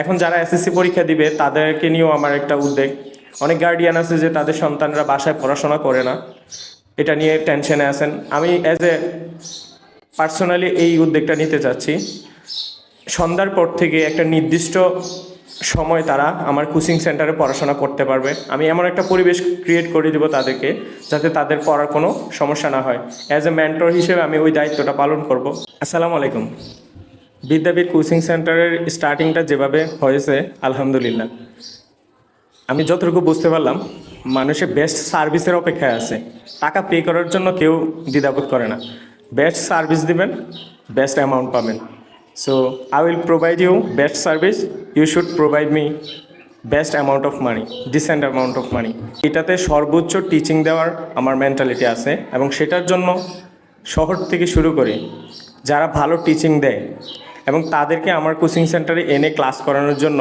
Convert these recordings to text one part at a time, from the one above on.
এখন যারা এসএসসি পরীক্ষা দিবে, তাদেরকে নিয়েও আমার একটা উদ্বেগ। অনেক গার্ডিয়ান আছে যে তাদের সন্তানরা বাসায় পড়াশোনা করে না। এটা নিয়ে টেনশনে আছেন। আমি অ্যাজ এ পার্সোনালি এই উদ্যোগটা নিতে চাচ্ছি। সন্ধ্যার পর থেকে একটা নির্দিষ্ট সময় তারা আমার কোচিং সেন্টারে পড়াশোনা করতে পারবে। আমি এমন একটা পরিবেশ ক্রিয়েট করে দেবো তাদেরকে, যাতে তাদের পড়ার কোনো সমস্যা না হয়। অ্যাজ এ মেন্টর হিসেবে আমি ওই দায়িত্বটা পালন করব। আসসালামু আলাইকুম। বিদ্যাপীঠ কোচিং সেন্টারের স্টার্টিংটা যেভাবে হয়েছে, আলহামদুলিল্লাহ। আমি যতটুকু বুঝতে পারলাম মানুষের বেস্ট সার্ভিসের অপেক্ষায় আছে। টাকা পে করার জন্য কেউ দ্বিধাবোধ করে না। বেস্ট সার্ভিস দিবেন বেস্ট অ্যামাউন্ট পাবেন। So I will provide you best service you should provide me best amount of money decent amount of money এটাতে সর্বোচ্চ টিচিং দেওয়ার আমার মেন্টালিটি আছে এবং সেটার জন্য শহর থেকে শুরু করে যারা ভালো টিচিং দেয় এবং তাদেরকে আমার কোচিং সেন্টারে এনে ক্লাস করানোর জন্য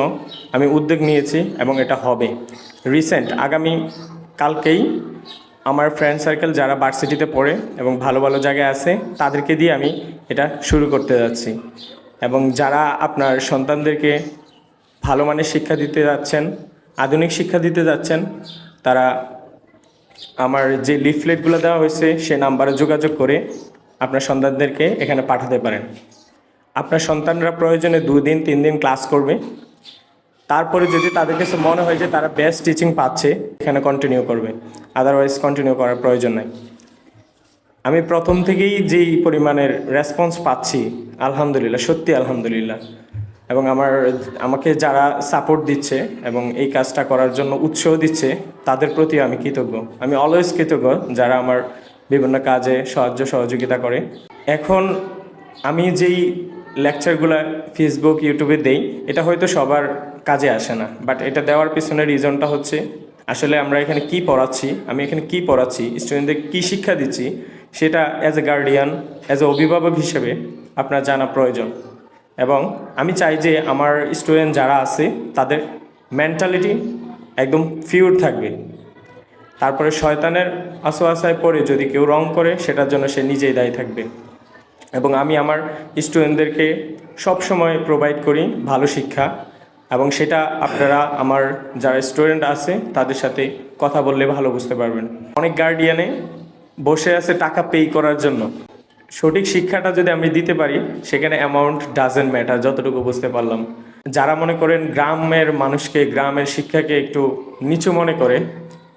আমি উদ্যোগ নিয়েছি এবং এটা হবে। রিসেন্ট আগামী কালকেই আমার ফ্রেন্ড সার্কেল যারা ভার্সিটিতে পড়ে এবং ভালো ভালো জায়গায় আছে, তাদেরকে দিয়ে আমি এটা শুরু করতে যাচ্ছি। এবং যারা আপনার সন্তানদেরকে ভালো মানের শিক্ষা দিতে যাচ্ছেন, আধুনিক শিক্ষা দিতে যাচ্ছেন, তারা আমার যে লিফলেটগুলো দেওয়া হয়েছে, সে নাম্বারে যোগাযোগ করে আপনার সন্তানদেরকে এখানে পাঠাতে পারেন। আপনার সন্তানরা প্রয়োজনে দুদিন তিন দিন ক্লাস করবে। তারপরে যদি তাদের কাছে মনে হয় যে তারা বেস্ট টিচিং পাচ্ছে, এখানে কন্টিনিউ করবে। আদারওয়াইজ কন্টিনিউ করার প্রয়োজন নাই। আমি প্রথম থেকেই যেই পরিমাণের রেসপন্স পাচ্ছি, আলহামদুলিল্লাহ, সত্যি আলহামদুলিল্লাহ। এবং আমার, আমাকে যারা সাপোর্ট দিচ্ছে এবং এই কাজটা করার জন্য উৎসাহ দিচ্ছে, তাদের প্রতি আমি কৃতজ্ঞ। আমি অলওয়েজ কৃতজ্ঞ যারা আমার বিভিন্ন কাজে সাহায্য সহযোগিতা করে। এখন আমি যেই লেকচারগুলো ফেসবুক ইউটিউবে দেই। এটা হয়তো সবার কাজে আসে না বাট এটা দেওয়ার পিছনে রিজনটা হচ্ছে, আসলে আমরা এখানে কি পড়াচ্ছি, আমি এখানে কি পড়াচ্ছি স্টুডেন্টদের কি শিক্ষা দিচ্ছি, সেটা as a guardian as a অভিভাবক হিসেবে আপনার জানা প্রয়োজন। এবং আমি চাই যে আমার স্টুডেন্ট যারা আছে, তাদের মেন্টালিটি একদম ফিউর থাকবে। তারপরে শয়তানের আশোয়াশায় পড়ে যদি কেউ রং করে, সেটার জন্য সে নিজেই দায়ী থাকবে। এবং আমি আমার স্টুডেন্টদেরকে সবসময় প্রোভাইড করি ভালো শিক্ষা এবং সেটা আপনারা আমার যারা স্টুডেন্ট আছে তাদের সাথে কথা বললে ভালো বুঝতে পারবেন। অনেক গার্ডিয়ানে বসে আছে টাকা পে করার জন্য। সঠিক শিক্ষাটা যদি আমি দিতে পারি, সেখানে অ্যামাউন্ট ডাজেন্ট ম্যাটার যতটুকু বুঝতে পারলাম। যারা মনে করেন গ্রামের মানুষকে, গ্রামের শিক্ষাকে একটু নিচু মনে করে,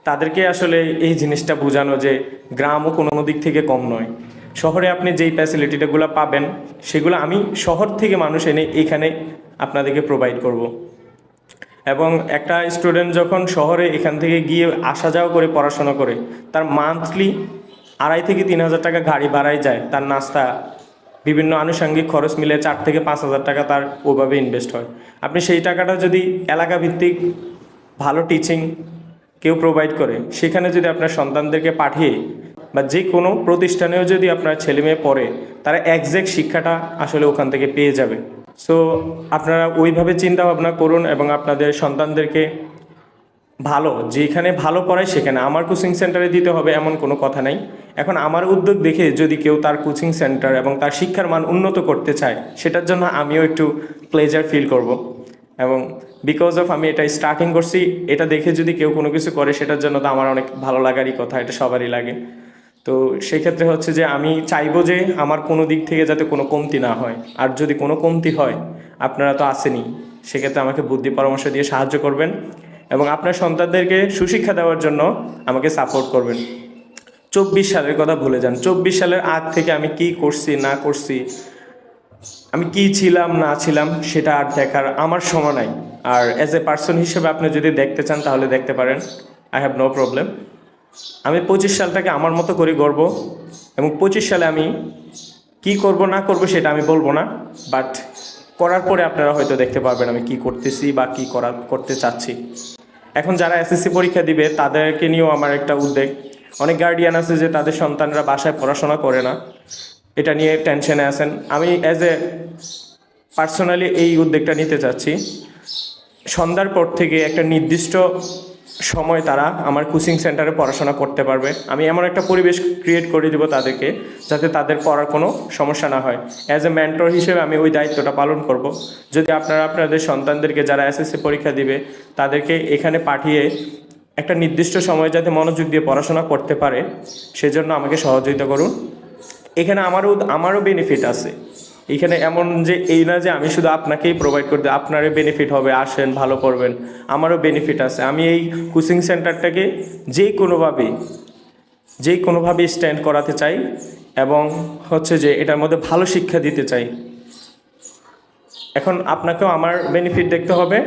তাদেরকে আসলে এই জিনিসটা বোঝানো যে গ্রামও কোনো দিক থেকে কম নয়। শহরে আপনি যেই ফ্যাসিলিটিটাগুলো পাবেন, সেগুলো আমি শহর থেকে মানুষ এনে এখানে আপনাদেরকে প্রোভাইড করব। এবং একটা স্টুডেন্ট যখন শহরে এখান থেকে গিয়ে আসা যাওয়া করে, পড়াশোনা করে, তার মান্থলি আড়াই থেকে তিন হাজার টাকা গাড়ি ভাড়াই যায়, তার নাস্তা, বিভিন্ন আনুষঙ্গিক খরচ মিলে চার থেকে পাঁচ হাজার টাকা তার ওভাবে ইনভেস্ট হয় আপনি সেই টাকাটা যদি এলাকা ভিত্তিক ভালো টিচিং কেউ প্রোভাইড করে, সেখানে যদি আপনার সন্তানদেরকে পাঠিয়ে বা যে কোনো প্রতিষ্ঠানেও যদি আপনার ছেলে মেয়ে পড়ে, তারা একজ্যাক্ট শিক্ষাটা আসলে ওখান থেকে পেয়ে যাবে। সো আপনারা ওইভাবে চিন্তা ভাবনা করুন এবং আপনাদের সন্তানদেরকে ভালো, যেখানে ভালো পড়ায় সেখানে। আমার কোচিং সেন্টারে দিতে হবে এমন কোনো কথা নাই। এখন আমার উদ্যোগ দেখে যদি কেউ তার কোচিং সেন্টার এবং তার শিক্ষার মান উন্নত করতে চায়, সেটার জন্য আমিও একটু প্লেজার ফিল করব। এবং বিকজ অফ আমি এটা স্টার্টিং করছি, এটা দেখে যদি কেউ কোনো কিছু করে, সেটার জন্য তো আমার অনেক ভালো লাগারই কথা, এটা সবারই লাগে। তো সেক্ষেত্রে হচ্ছে যে আমি চাইব যে আমার কোনো দিক থেকে যাতে কোনো কমতি না হয়। আর যদি কোনো কমতি হয়, আপনারা তো আসেনি সেক্ষেত্রে আমাকে বুদ্ধি পরামর্শ দিয়ে সাহায্য করবেন এবং আপনার সন্তানদেরকে সুশিক্ষা দেওয়ার জন্য আমাকে সাপোর্ট করবেন। চব্বিশ সালের কথা ভুলে যান। চব্বিশ সালের আগ থেকে আমি কি করছি, না করছি, আমি কি ছিলাম, না ছিলাম, সেটা আর দেখার আমার সময় নাই। আর অ্যাজ এ পার্সন হিসেবে আপনি যদি দেখতে চান, তাহলে দেখতে পারেন। আই হ্যাভ নো প্রবলেম আমি পঁচিশ সালটাকে আমার মতো করে গড়ব এবং পঁচিশ সালে আমি কি করব না করব সেটা আমি বলব না বাট করার পরে আপনারা হয়তো দেখতে পারবেন আমি কি করতেছি বা কি করা, করতে চাচ্ছি। এখন যারা এসএসসি পরীক্ষা দিবে, তাদেরকে নিয়েও আমার একটা উদ্বেগ। অনেক গার্ডিয়ান আছে যে তাদের সন্তানরা বাসায় পড়াশোনা করে না। এটা নিয়ে টেনশনে আছেন। আমি অ্যাজ এ পার্সোনালি এই উদ্যোগটা নিতে চাচ্ছি। সন্ধ্যার পর থেকে একটা নির্দিষ্ট সময় তারা আমার কোচিং সেন্টারে পড়াশোনা করতে পারবে। আমি এমন একটা পরিবেশ ক্রিয়েট করে দিব তাদেরকে, যাতে তাদের পড়ার কোনো সমস্যা না হয়। অ্যাজ এ মেন্টর হিসেবে আমি ওই দায়িত্বটা পালন করব। যদি আপনারা আপনাদের সন্তানদেরকে যারা এসএসসি পরীক্ষা দিবে, তাদেরকে এখানে পাঠিয়ে একটা নির্দিষ্ট সময় যাতে মনোযোগ দিয়ে পড়াশোনা করতে পারে, সেজন্য আমাকে সহযোগিতা করুন। এখানে আমারও আমারও বেনিফিট আছে। এখানে এমন যে এই না যে আমি শুধু আপনাকেই প্রোভাইড করতে, আপনারও বেনিফিট হবে, আসেন, ভালো করবেন আমারও বেনিফিট আছে। আমি এই কোচিং সেন্টারটাকে যে কোনোভাবে যে কোনোভাবে স্ট্যান্ড করাতে চাই এবং হচ্ছে যে এটার মধ্যে ভালো শিক্ষা দিতে চাই। এখন আপনাকেও আমার বেনিফিট দেখতে হবে,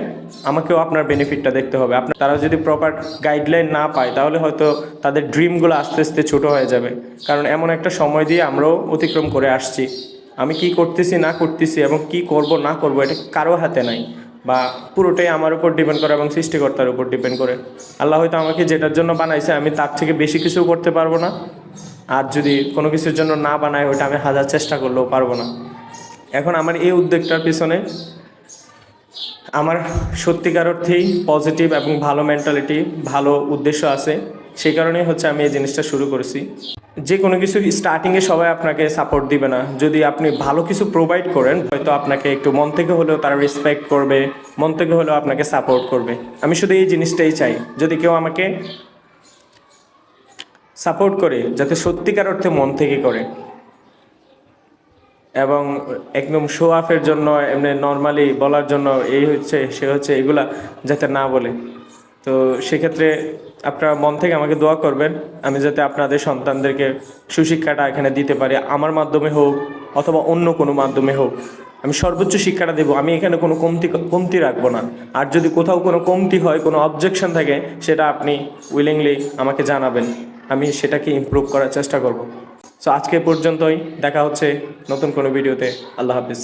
আমাকেও আপনার বেনিফিটটা দেখতে হবে। আপনার তারা যদি প্রপার গাইডলাইন না পায়, তাহলে হয়তো তাদের ড্রিমগুলো আস্তে আস্তে ছোট হয়ে যাবে। কারণ এমন একটা সময় দিয়ে আমরাও অতিক্রম করে আসছি। আমি কি করতেছি, না করতেছি এবং কি করব, না করব এটা কারও হাতে নাই বা পুরোটাই আমার উপর ডিপেন্ড করে এবং সৃষ্টিকর্তার উপর ডিপেন্ড করে। আল্লাহ হয়তো আমাকে যেটার জন্য বানাইছে, আমি তার থেকে বেশি কিছু করতে পারব না। আর যদি কোনো কিছুর জন্য না বানাই, ওইটা আমি হাজার চেষ্টা করলেও পারব না। এখন আমার এই উদ্যোগটার পিছনে আমার সত্যিকার অর্থেই পজিটিভ এবং ভালো মেন্টালিটি ভালো উদ্দেশ্য আছে। সেই কারণেই হচ্ছে আমি এই জিনিসটা শুরু করেছি। যে কোনো কিছু স্টার্টিংয়ে সবাই আপনাকে সাপোর্ট দিবে না। যদি আপনি ভালো কিছু প্রোভাইড করেন, হয়তো আপনাকে একটু মন থেকে হলেও তারা রেসপেক্ট করবে, মন থেকে হলেও আপনাকে সাপোর্ট করবে। আমি শুধু এই জিনিসটাই চাই, যদি কেউ আমাকে সাপোর্ট করে, যাতে সত্যিকার অর্থে মন থেকে করে। এবং একদম শো অফের জন্য, এমনি নর্মালি বলার জন্য এই হচ্ছে, সে হচ্ছে এগুলা, যাতে না বলে। তো সেক্ষেত্রে আপনারা মন থেকে আমাকে দোয়া করবেন, আমি যাতে আপনাদের সন্তানদেরকে সুশিক্ষাটা এখানে দিতে পারি, আমার মাধ্যমে হোক অথবা অন্য কোনো মাধ্যমে হোক। আমি সর্বোচ্চ শিক্ষাটা দেবো, আমি এখানে কোনো কমতি কমতি রাখব না। আর যদি কোথাও কোনো কমতি হয়, কোনো অবজেকশন থাকে, সেটা আপনি উইলিংলি আমাকে জানাবেন। আমি সেটাকে ইমপ্রুভ করার চেষ্টা করব। সো আজকে পর্যন্তই, দেখা হচ্ছে নতুন কোনো ভিডিওতে আল্লাহ হাফিজ।